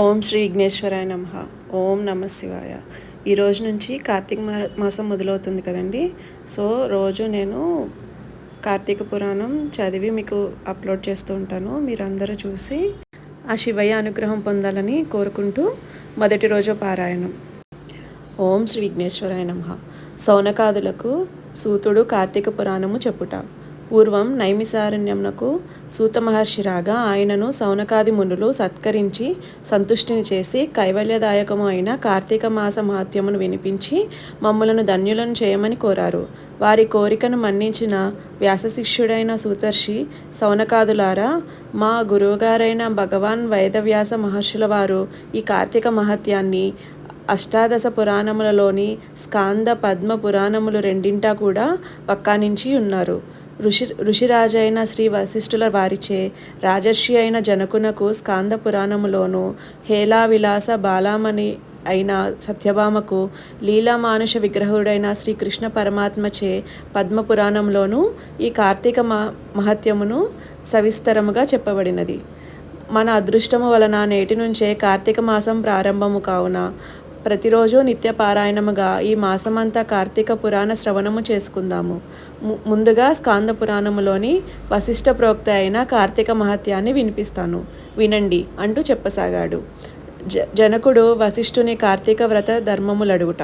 ఓం శ్రీ విఘ్నేశ్వరాయ నమ. ఓం నమ శివాయ. ఈ రోజు నుంచి కార్తీక మాసం మొదలవుతుంది కదండి. సో రోజు నేను కార్తీక పురాణం చదివి మీకు అప్లోడ్ చేస్తూ ఉంటాను. మీరందరూ చూసి ఆ శివయ్య అనుగ్రహం పొందాలని కోరుకుంటూ మొదటి రోజు పారాయణం. ఓం శ్రీ విఘ్నేశ్వరాయ నమ. సౌనకాదులకు సూతుడు కార్తీక పురాణము చెప్పుట. పూర్వం నైమిసారణ్యమునకు సూత మహర్షి రాగా ఆయనను సౌనకాది మునులు సత్కరించి సంతుష్టిని చేసి కైవల్యదాయకము అయిన కార్తీక మాస మహత్యమును వినిపించి మమ్మలను ధన్యులను చేయమని కోరారు. వారి కోరికను మన్నించిన వ్యాసశిష్యుడైన సూతర్షి సౌనకాదులారా మా గురువుగారైన భగవాన్ వేదవ్యాస మహర్షుల వారు ఈ కార్తీక మహత్యాన్ని అష్టాదశ పురాణములలోని స్కాంద పద్మ పురాణములు రెండింటా కూడా వక్కానించి ఉన్నారు. ఋషి ఋషిరాజైన శ్రీ వశిష్ఠుల వారిచే రాజర్షి అయిన జనకునకు స్కాంద పురాణములోను హేలా విలాస బాలామణి అయిన సత్యభామకు లీలామానుష విగ్రహుడైన శ్రీకృష్ణ పరమాత్మచే పద్మపురాణంలోనూ ఈ కార్తీక మహత్యమును సవిస్తరముగా చెప్పబడినది. మన అదృష్టము వలన నేటి నుంచే కార్తీక మాసం ప్రారంభము కావున ప్రతిరోజు నిత్యపారాయణముగా ఈ మాసమంతా కార్తీక పురాణ శ్రవణము చేసుకుందాము. ము- ముందుగా స్కాంద పురాణములోని వశిష్ఠ ప్రోక్త అయిన కార్తీక మహత్యాన్ని వినిపిస్తాను. వినండి అంటూ చెప్పసాగాడు. జ జనకుడు వశిష్ఠుని కార్తీక వ్రత ధర్మములడుగుట.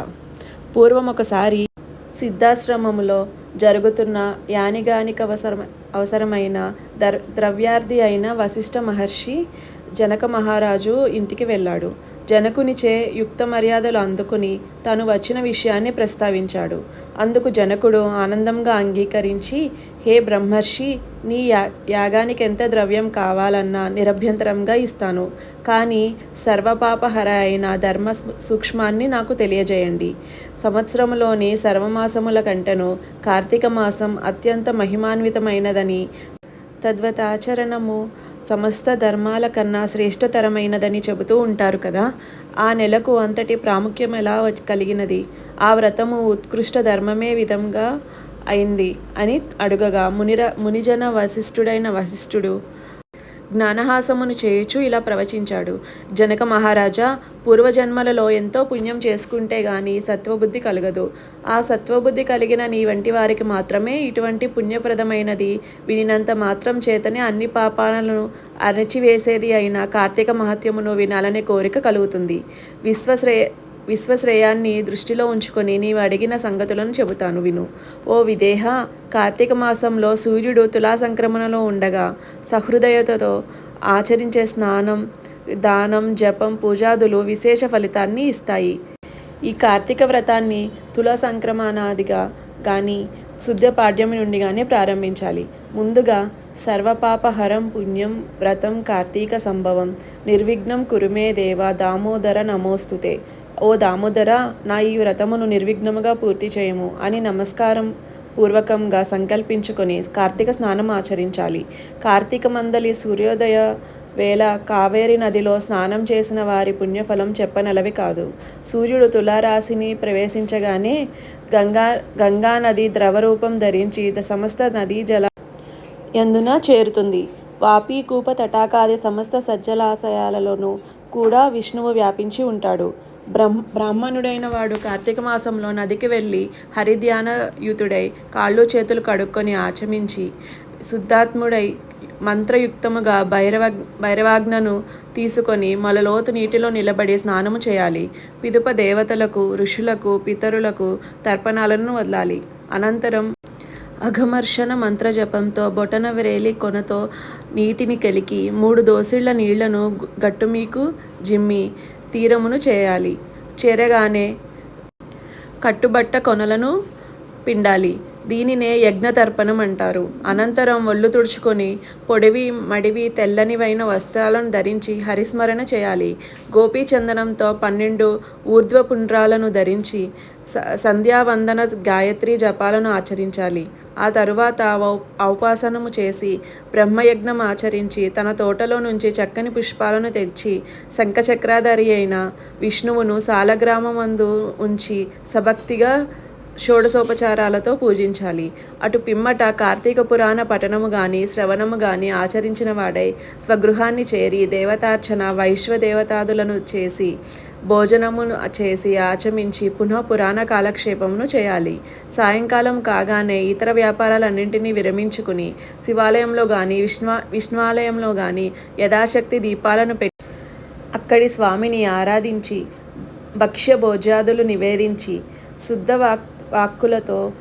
పూర్వం ఒకసారి సిద్ధాశ్రమములో జరుగుతున్న యానిగానికి అవసరం అవసరమైన దర్ ద్రవ్యార్థి అయిన వశిష్ఠ మహర్షి జనక మహారాజు ఇంటికి వెళ్ళాడు. జనకునిచే యుక్త మర్యాదలు అందుకుని తను వచ్చిన విషయాన్ని ప్రస్తావించాడు. అందుకు జనకుడు ఆనందంగా అంగీకరించి హే బ్రహ్మర్షి నీ యా యాగానికి ఎంత ద్రవ్యం కావాలన్నా నిరభ్యంతరంగా ఇస్తాను. కానీ సర్వపాపహర అయిన ధర్మ సూక్ష్మాన్ని నాకు తెలియజేయండి. సంవత్సరంలోని సర్వమాసముల కంటెను కార్తీక మాసం అత్యంత మహిమాన్వితమైనదని తద్వతాచరణము సమస్త ధర్మాల కన్నా శ్రేష్టతరమైనదని చెబుతూ ఉంటారు కదా? ఆ నెలకు అంతటి ప్రాముఖ్యం ఎలా కలిగినది? ఆ వ్రతము ఉత్కృష్ట ధర్మమే విధంగా అయింది అని అడుగగా మునిర మునిజన వశిష్ఠుడైన వశిష్ఠుడు జ్ఞానహాసమును చేయుచు ఇలా ప్రవచించాడు. జనక మహారాజా పూర్వజన్మలలో ఎంతో పుణ్యం చేసుకుంటే గాని సత్వబుద్ధి కలగదు. ఆ సత్వబుద్ధి కలిగిన నీ వంటి వారికి మాత్రమే ఇటువంటి పుణ్యప్రదమైనది. వినినంత మాత్రం చేతనే అన్ని పాపాలను అరచివేసేది అయిన కార్తీక మహత్యమును వినాలనే కోరిక కలుగుతుంది. విశ్వశ్రేయ విశ్వశ్రేయాన్ని దృష్టిలో ఉంచుకొని నీవు అడిగిన సంగతులను చెబుతాను విను. ఓ విదేహ కార్తీక మాసంలో సూర్యుడు తులా సంక్రమణలో ఉండగా సహృదయతతో ఆచరించే స్నానం దానం జపం పూజాదులు విశేష ఫలితాన్ని ఇస్తాయి. ఈ కార్తీక వ్రతాన్ని తుల సంక్రమణాదిగా కానీ శుద్ధ పాడ్యం నుండి కానీ ప్రారంభించాలి. ముందుగా సర్వపాపహరం పుణ్యం వ్రతం కార్తీక సంభవం. నిర్విఘ్నం కురుమే దేవ దామోదర నమోస్తుతే. ఓ దామోదర నా ఈ వ్రతమును నిర్విఘ్నముగా పూర్తి చేయము అని నమస్కారం పూర్వకంగా సంకల్పించుకొని కార్తీక స్నానం ఆచరించాలి. కార్తీక మందలి సూర్యోదయ వేళ కావేరి నదిలో స్నానం చేసిన వారి పుణ్యఫలం చెప్పనలవి కాదు. సూర్యుడు తులారాశిని ప్రవేశించగానే గంగా గంగా నది ద్రవరూపం ధరించి ద- సమస్త నదీ జల ఎందున చేరుతుంది. వాపి కూప తటాకాది సమస్త సజ్జలాశయాలలోనూ కూడా విష్ణువు వ్యాపించి ఉంటాడు. బ్రహ్మ బ్రాహ్మణుడైన వాడు కార్తీక మాసంలో నదికి వెళ్ళి హరిధ్యానయుతుడై కాళ్ళు చేతులు కడుక్కొని ఆచమించి శుద్ధాత్ముడై మంత్రయుక్తముగా భైరవ భైరవాజ్ఞను తీసుకొని మలలోతు నీటిలో నిలబడి స్నానము చేయాలి. పిదుప దేవతలకు ఋషులకు పితరులకు తర్పణాలను వదలాలి. అనంతరం అఘమర్షణ మంత్రజపంతో బొటన వ్రేలి కొనతో నీటిని కలికి మూడు దోసిళ్ళ నీళ్ళను గట్టుమీకు జిమ్మి తీరమును చేయాలి. చేరగానే కట్టుబట్ట కొనలను పిండాలి. దీనినే యజ్ఞతర్పణం అంటారు. అనంతరం ఒళ్ళు తుడుచుకొని పొడివి మడివి తెల్లనివైన వస్త్రాలను ధరించి హరిస్మరణ చేయాలి. గోపీచందనంతో పన్నెండు ఊర్ధ్వపుండ్రాలను ధరించి స సంధ్యావందన గాయత్రి జపాలను ఆచరించాలి. ఆ తరువాత ఔ- ఔపాసనము చేసి బ్రహ్మయజ్ఞం ఆచరించి తన తోటలో నుంచి చక్కని పుష్పాలను తెచ్చి శంఖచక్రాధారి అయిన విష్ణువును సాలగ్రామమందు ఉంచి సభక్తిగా షోడశోపచారాలతో పూజించాలి. అటు పిమ్మట కార్తీక పురాణ పఠనము గాని శ్రవణము గాని ఆచరించిన వాడై స్వగృహాన్ని చేరి దేవతార్చన వైశ్వ దేవతాదులను చేసి భోజనమును చేసి ఆచమించి పునః పురాణ కాలక్షేపమును చేయాలి. సాయంకాలం కాగానే ఇతర వ్యాపారాలన్నింటినీ విరమించుకుని శివాలయంలో కానీ విష్ణు విష్ణువాలయంలో కానీ యథాశక్తి దీపాలను పెట్టి అక్కడి స్వామిని ఆరాధించి భక్ష్య భోజ్యాదులు నివేదించి శుద్ధ వాక్ వాక్కులతో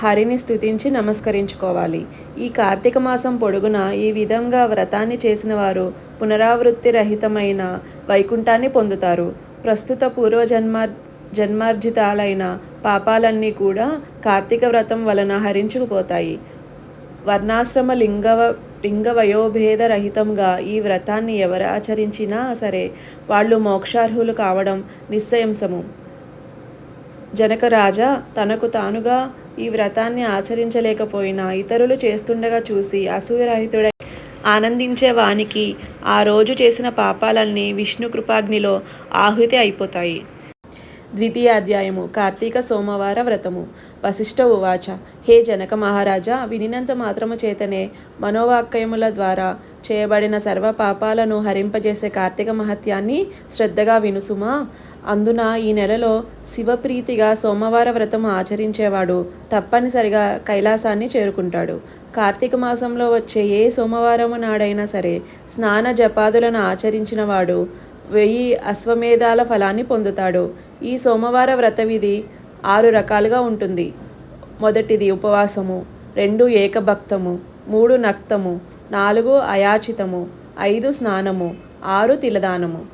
హరిని స్థుతించి నమస్కరించుకోవాలి. ఈ కార్తీక మాసం పొడుగున ఈ విధంగా వ్రతాన్ని చేసిన వారు పునరావృత్తి రహితమైన వైకుంఠాన్ని పొందుతారు. ప్రస్తుత పూర్వజన్మ జన్మార్జితాలైన పాపాలన్నీ కూడా కార్తీక వ్రతం వలన హరించుకుపోతాయి. వర్ణాశ్రమ లింగవ లింగ వయోభేద రహితంగా ఈ వ్రతాన్ని ఎవరు ఆచరించినా సరే వాళ్ళు మోక్షార్హులు కావడం నిశ్చయంసము. జనక రాజా తనకు తానుగా ఈ వ్రతాన్ని ఆచరించలేకపోయినా ఇతరులు చేస్తుండగా చూసి అసూయరహితుడై ఆనందించే వానికి ఆ రోజు చేసిన పాపాలన్నీ విష్ణు కృపాగ్నిలో ఆహుతి అయిపోతాయి. ద్వితీయాధ్యాయము కార్తీక సోమవార వ్రతము. వశిష్ఠ ఉవాచ హే జనక మహారాజా వినినంత మాత్రము చేతనే మనోవాక్యముల ద్వారా చేయబడిన సర్వ పాపాలను హరింపజేసే కార్తీక మహత్యాన్ని శ్రద్ధగా వినుసుమా? అందున ఈ నెలలో శివప్రీతిగా సోమవార వ్రతం ఆచరించేవాడు తప్పనిసరిగా కైలాసాన్ని చేరుకుంటాడు. కార్తీక మాసంలో వచ్చే ఏ సోమవారము నాడైనా సరే స్నాన జపాదులను ఆచరించిన వాడు వెయ్యి అశ్వమేధాల ఫలాన్ని పొందుతాడు. ఈ సోమవార వ్రత విధి ఆరు రకాలుగా ఉంటుంది. మొదటిది ఉపవాసము రెండు ఏకభక్తము మూడు నక్తము నాలుగు అయాచితము ఐదు స్నానము ఆరు తిలదానము.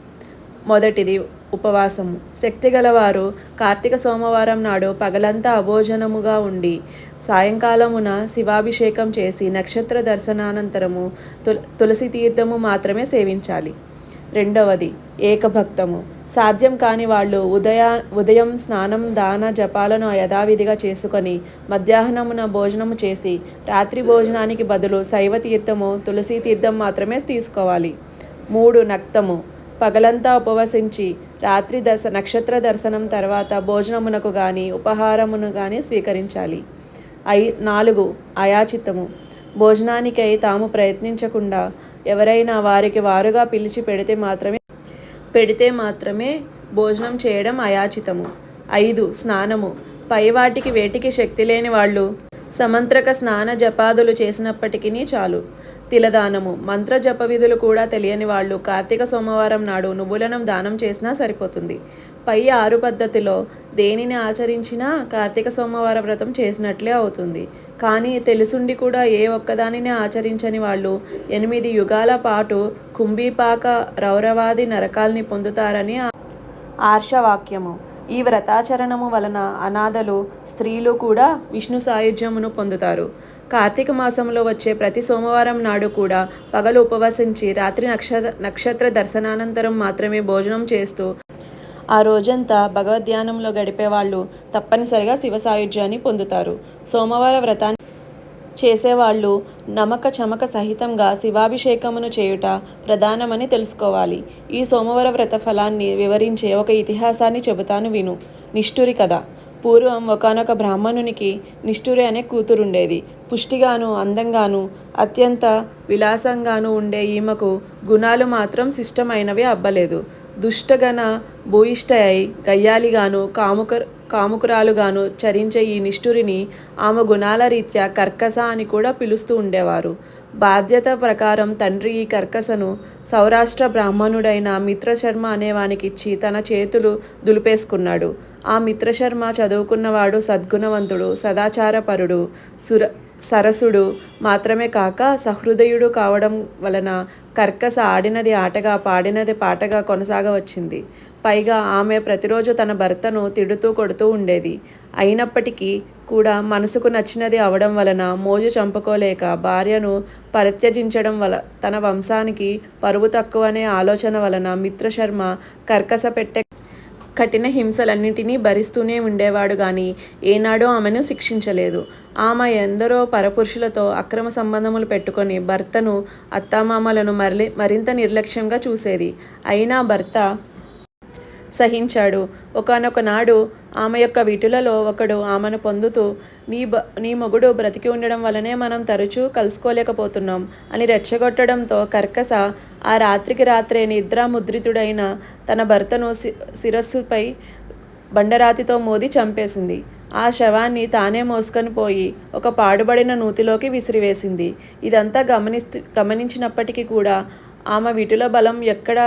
మొదటిది ఉపవాసము. శక్తి గలవారు కార్తీక సోమవారం నాడు పగలంతా అభోజనముగా ఉండి సాయంకాలమున శివాభిషేకం చేసి నక్షత్ర దర్శనానంతరము తుల తులసి తీర్థము మాత్రమే సేవించాలి. రెండవది ఏకభక్తము. సాధ్యం కాని వాళ్ళు ఉదయ ఉదయం స్నానం దాన జపాలను యథావిధిగా చేసుకొని మధ్యాహ్నమున భోజనము చేసి రాత్రి భోజనానికి బదులు శైవ తీర్థము తులసి తీర్థం మాత్రమే తీసుకోవాలి. మూడు నక్తము. పగలంతా ఉపవసించి రాత్రి దర్శ నక్షత్ర దర్శనం తర్వాత భోజనమునకు కానీ ఉపహారమును కానీ స్వీకరించాలి. ఐ నాలుగు అయాచితము. భోజనానికై తాము ప్రయత్నించకుండా ఎవరైనా వారికి వారుగా పిలిచి పెడితే మాత్రమే పెడితే మాత్రమే భోజనం చేయడం అయాచితము. ఐదు స్నానము. పైవాటికి వేటికి శక్తి లేని వాళ్ళు సమంత్రక స్నాన జపాదులు చేసినప్పటికీ చాలు. తిలదానము మంత్ర జప విధులు కూడా తెలియని వాళ్ళు కార్తీక సోమవారం నాడు నువ్వులను దానం చేసినా సరిపోతుంది. పై ఆరు పద్ధతిలో దేనిని ఆచరించినా కార్తీక సోమవార వ్రతం చేసినట్లే అవుతుంది. కానీ తెలుసుండి కూడా ఏ ఒక్కదానిని ఆచరించని వాళ్ళు ఎనిమిది యుగాల పాటు కుంభీపాక రౌరవాది నరకాల్ని పొందుతారని ఆర్షవాక్యము. ఈ వ్రతాచరణము వలన అనాథలు స్త్రీలు కూడా విష్ణు సాయుధ్యమును పొందుతారు. కార్తీక మాసంలో వచ్చే ప్రతి సోమవారం నాడు కూడా పగలు ఉపవసించి రాత్రి నక్షత్ర నక్షత్ర దర్శనానంతరం మాత్రమే భోజనం చేస్తూ ఆ రోజంతా భగవద్ధ్యానంలో గడిపే వాళ్ళు తప్పనిసరిగా శివ సాయుధ్యాన్ని పొందుతారు. సోమవార వ్రతాన్ని చేసేవాళ్ళు నమక చమక సహితంగా శివాభిషేకమును చేయుట ప్రధానమని తెలుసుకోవాలి. ఈ సోమవార వ్రత ఫలాన్ని వివరించే ఒక ఇతిహాసాన్ని చెబుతాను విను. నిష్ఠురి కథ. పూర్వం ఒకనొక బ్రాహ్మణునికి నిష్ఠురి అనే కూతురుండేది. పుష్టిగాను అందంగాను అత్యంత విలాసంగాను ఉండే ఈమెకు గుణాలు మాత్రం శిష్టమైనవి అబ్బలేదు. దుష్టగణ భూయిష్ట అయి గయ్యాలిగాను కాముక కాముకురాలుగాను చరించే ఈ నిష్ఠురిని ఆమె గుణాల రీత్యా కర్కస అని కూడా పిలుస్తూ ఉండేవారు. బాధ్యత ప్రకారం తండ్రి ఈ కర్కసను సౌరాష్ట్ర బ్రాహ్మణుడైన మిత్రశర్మ అనేవానికిచ్చి తన చేతులు దులిపేసుకున్నాడు. ఆ మిత్రశర్మ చదువుకున్నవాడు సద్గుణవంతుడు సదాచారపరుడు సుర సరసుడు మాత్రమే కాక సహృదయుడు కావడం వలన కర్కస ఆడినది ఆటగా పాడినది పాటగా కొనసాగవచ్చింది పైగా ఆమె ప్రతిరోజు తన భర్తను తిడుతూ కొడుతూ ఉండేది. అయినప్పటికీ కూడా మనసుకు నచ్చినది అవడం వలన మోజు చంపుకోలేక భార్యను పరిత్యజించడం వల తన వంశానికి పరువు తక్కువనే ఆలోచన వలన మిత్రశర్మ కర్కస పెట్టే కఠిన హింసలన్నింటినీ భరిస్తూనే ఉండేవాడు గాని ఏనాడో ఆమెను శిక్షించలేదు. ఆమె ఎందరో పరపురుషులతో అక్రమ సంబంధములు పెట్టుకొని భర్తను అత్తామామలను మరలి మరింత నిర్లక్ష్యంగా చూసేది. అయినా భర్త సహించాడు. ఒకనొక నాడు ఆమె యొక్క విటులలో ఒకడు ఆమెను పొందుతూ నీ బ నీ మొగుడు బ్రతికి ఉండడం వలనే మనం తరచూ కలుసుకోలేకపోతున్నాం అని రెచ్చగొట్టడంతో కర్కస ఆ రాత్రికి రాత్రే నిద్రాముద్రితుడైన తన భర్తను శి శిరస్సుపై బండరాతితో మోది చంపేసింది. ఆ శవాన్ని తానే మోసుకొని పోయి ఒక పాడుబడిన నూతిలోకి విసిరివేసింది. ఇదంతా గమనిస్తూ గమనించినప్పటికీ కూడా ఆమె విటుల బలం ఎక్కడ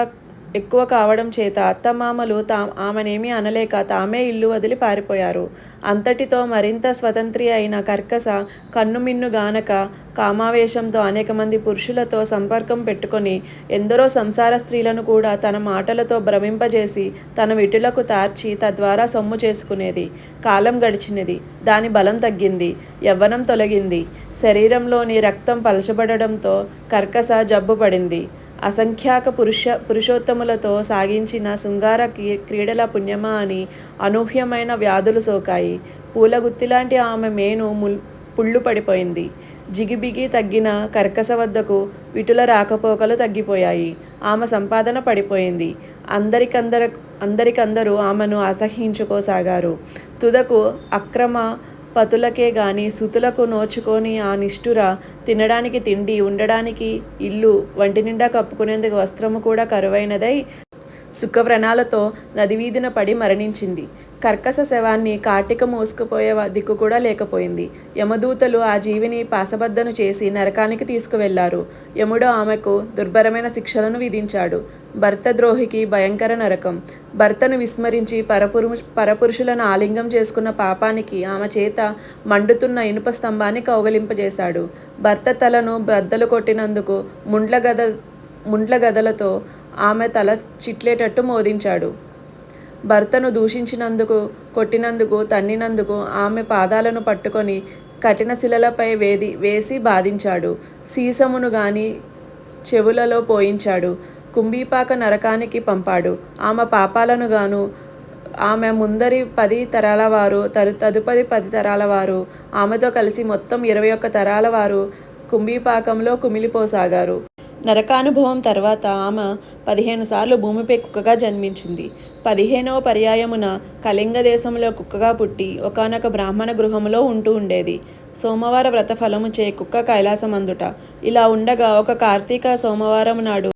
ఎక్కువ కావడం చేత అత్తమామలు తా ఆమెనేమీ అనలేక తామే ఇల్లు వదిలి పారిపోయారు. అంతటితో మరింత స్వతంత్రి అయిన కర్కస కన్నుమిన్నుగానక కామావేశంతో అనేక మంది పురుషులతో సంపర్కం పెట్టుకొని ఎందరో సంసార స్త్రీలను కూడా తన మాటలతో భ్రమింపజేసి తన విటులకు తార్చి తద్వారా సొమ్ము చేసుకునేది. కాలం గడిచినది. దాని బలం తగ్గింది. యవ్వనం తొలగింది. శరీరంలోని రక్తం పలచబడడంతో కర్కస జబ్బు పడింది. అసంఖ్యాక పురుష పురుషోత్తములతో సాగించిన శృంగార క్రీడల పుణ్యమా అని అనూహ్యమైన వ్యాధులు సోకాయి. పూలగుత్తిలాంటి ఆమె మేను ముల్ పుళ్ళు పడిపోయింది. జిగిబిగి తగ్గిన కర్కస వద్దకు విటుల రాకపోకలు తగ్గిపోయాయి. ఆమె సంపాదన పడిపోయింది. అందరికందర అందరికందరూ ఆమెను అసహించుకోసాగారు తుదకు అక్రమ పతులకే గాని సుతులకు నోచుకొని ఆ నిష్ఠుర తినడానికి తిండి ఉండడానికి ఇల్లు వంటి నిండా కప్పుకునేందుకు వస్త్రము కూడా కరువైనదై సుఖవ్రణాలతో నదివీధిన పడి మరణించింది. కర్కస శవాన్ని కార్టిక మోసుకుపోయే దిక్కు కూడా లేకపోయింది. యమదూతలు ఆ జీవిని పాసబద్దను చేసి నరకానికి తీసుకువెళ్ళారు. యముడు ఆమెకు దుర్భరమైన శిక్షలను విధించాడు. భర్త ద్రోహికి భయంకర నరకం. భర్తను విస్మరించి పరపురు పరపురుషులను ఆలింగం చేసుకున్న పాపానికి ఆమె చేత మండుతున్న ఇనుప స్తంభాన్ని కౌగలింపజేశాడు. భర్త తలను బ్రద్దలు కొట్టినందుకు ముండ్ల గద ముండ్ల గదలతో ఆమె తల చిట్లేటట్టు మోదించాడు. భర్తను దూషించినందుకు కొట్టినందుకు తన్నినందుకు ఆమె పాదాలను పట్టుకొని కఠిన శిలలపై వేది వేసి బాధించాడు. సీసమును గాని చెవులలో పోయించాడు. కుంభీపాక నరకానికి పంపాడు. ఆమె పాపాలను గాను ఆమె ముందరి పది తరాల వారు తరు తదుపరి పది తరాల వారు ఆమెతో కలిసి మొత్తం ఇరవై ఒక్క తరాల వారు కుంభీపాకంలో కుమిలిపోసాగారు. నరకానుభవం తర్వాత ఆమె పదిహేను సార్లు భూమిపై కుక్కగా జన్మించింది. పదిహేనవ పర్యాయమున కళింగ దేశంలో కుక్కగా పుట్టి ఒకనొక బ్రాహ్మణ గృహంలో ఉంటూ ఉండేది. సోమవార వ్రత ఫలము చే కుక్క కైలాసమందుట. ఇలా ఉండగా ఒక కార్తీక సోమవారం నాడు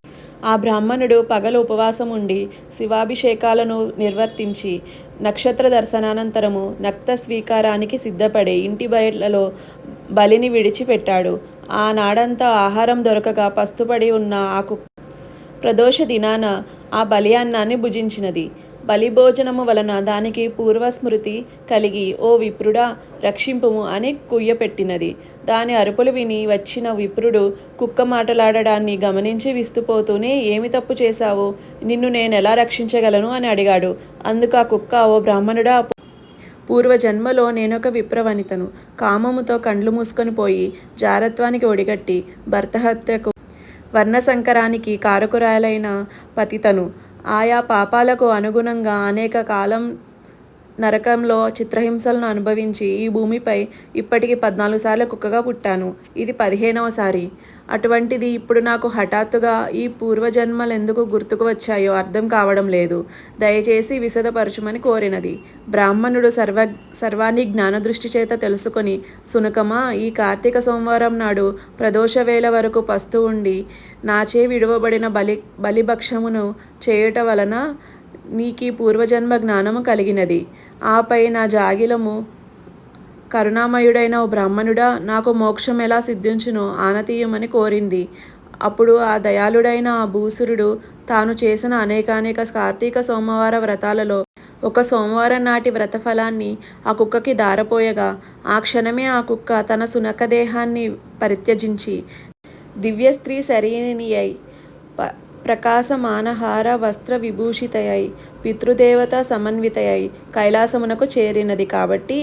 ఆ బ్రాహ్మణుడు పగలు ఉపవాసం ఉండి శివాభిషేకాలను నిర్వర్తించి నక్షత్ర దర్శనానంతరము నక్త స్వీకారానికి సిద్ధపడే ఇంటి బయటలలో బలిని విడిచిపెట్టాడు. ఆ నాడంతా ఆహారం దొరకక పస్తుపడి ఉన్న ఆ కుక్క ప్రదోష దినాన ఆ బలియాన్నాన్ని భుజించినది. బలిభోజనము వలన దానికి పూర్వస్మృతి కలిగి ఓ విప్రుడా రక్షింపుము అని కుయ్యపెట్టినది దాని అరుపులు విని వచ్చిన విప్రుడు కుక్క మాటలాడడాన్ని గమనించి విస్తుపోతూనే ఏమి తప్పు చేశావు? నిన్ను నేను ఎలా రక్షించగలను? అని అడిగాడు. అందుకు ఆ కుక్క ఓ బ్రాహ్మణుడా పూర్వజన్మలో నేనొక విప్రవనితను. కామముతో కండ్లు మూసుకొని పోయి జారత్వానికి ఒడిగట్టి భర్త హత్యకు వర్ణసంకరానికి కారకురాలైన పతితను. ఆయా పాపాలకు అనుగుణంగా అనేక కాలం నరకంలో చిత్రహింసలను అనుభవించి ఈ భూమిపై ఇప్పటికి పద్నాలుగు సార్లు కుక్కగా పుట్టాను. ఇది పదిహేనవసారి అటువంటిది ఇప్పుడు నాకు హఠాత్తుగా ఈ పూర్వజన్మలు ఎందుకు గుర్తుకు వచ్చాయో అర్థం కావడం లేదు. దయచేసి విశదపరచుమని కోరినది. బ్రాహ్మణుడు సర్వ సర్వాన్ని జ్ఞానదృష్టి చేత తెలుసుకొని సునకమా ఈ కార్తీక సోమవారం నాడు ప్రదోష వేళ వరకు పస్తు ఉండి నాచే విడువబడిన బలి బలిభక్షమును చేయుట వలన నీకీ పూర్వజన్మ జ్ఞానము కలిగినది. ఆపై నా జాగిలము కరుణామయుడైన ఓ బ్రాహ్మణుడా నాకు మోక్షం ఎలా సిద్ధించునో ఆనతీయమని కోరింది. అప్పుడు ఆ దయాళుడైన ఆ భూసురుడు తాను చేసిన అనేకానేక కార్తీక సోమవార వ్రతాలలో ఒక సోమవారం నాటి వ్రత ఫలాన్ని ఆ కుక్కకి దారపోయగా ఆ క్షణమే ఆ కుక్క తన సునక దేహాన్ని పరిత్యజించి దివ్య స్త్రీ శరీరిణి అయి ప ప్రకాశమానహార వస్త్ర విభూషితయై పితృదేవత సమన్వితయై కైలాసమునకు చేరినది కాబట్టి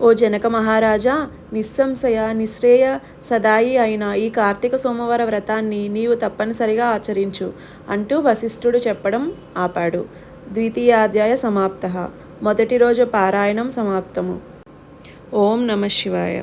ఓ జనక మహారాజా నిస్సంశయ నిశ్రేయ సదాయి అయిన ఈ కార్తీక సోమవార వ్రతాన్ని నీవు తప్పనిసరిగా ఆచరించు అంటూ వశిష్ఠుడు చెప్పడం ఆపాడు. ద్వితీయాధ్యాయ సమాప్త. మొదటి రోజు పారాయణం సమాప్తము. ఓం నమ శివాయ.